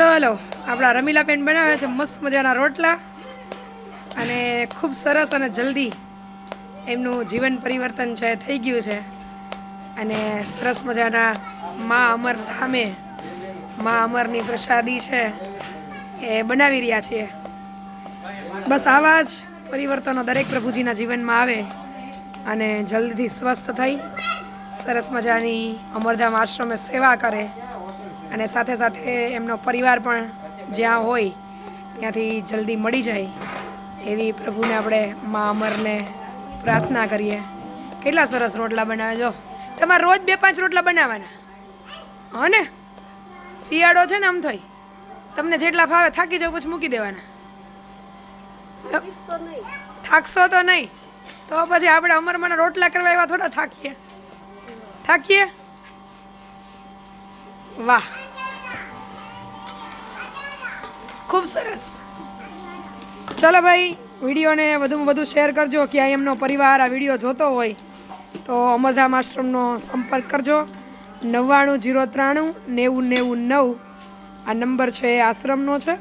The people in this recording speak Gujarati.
ચલો, આપણા રમીલા બેન બનાવે છે મસ્ત મજાના રોટલા. અને ખૂબ સરસ અને જલ્દી એમનું જીવન પરિવર્તન છે, થઈ ગયું છે. અને સરસ મજાના મા અમર ધામે, મા અમરની પ્રસાદી છે, એ બનાવી રહ્યા છીએ. બસ આવા જ પરિવર્તનો દરેક પ્રભુજીના જીવનમાં આવે અને જલ્દીથી સ્વસ્થ થઈ, સરસ મજાની અમરધામ આશ્રમે સેવા કરે. અને સાથે સાથે એમનો પરિવાર પણ જ્યાં હોય ત્યાંથી જલ્દી મળી જાય. એવી પ્રભુને આપણે મા અમરને પ્રાર્થના કરીએ. કેટલા સરસ રોટલા બનાવે જો. તમારે રોજ બે પાંચ રોટલા બનાવવાના. હા ને? શિયાળો છે ને આમ થઈ તમને જેટલા ફાવે થાકી જાવ પછી મૂકી દેવાના. થાકશો તો નહીં. તો પછી આપણે અમરમાં રોટલા કરવા એવા થોડા થાકીએ. થાકીએ? વાહ. ખૂબ સરસ. ચલો ભાઈ, વિડીયોને વધુમાં વધુ શેર કરજો ક્યાંય એમનો પરિવાર આ વીડિયો જોતો હોય તો અમરધામ આશ્રમનો સંપર્ક કરજો. નવ્વાણું જીરો ત્રાણું નેવું નેવું નવ આ નંબર છે આશ્રમનો છે.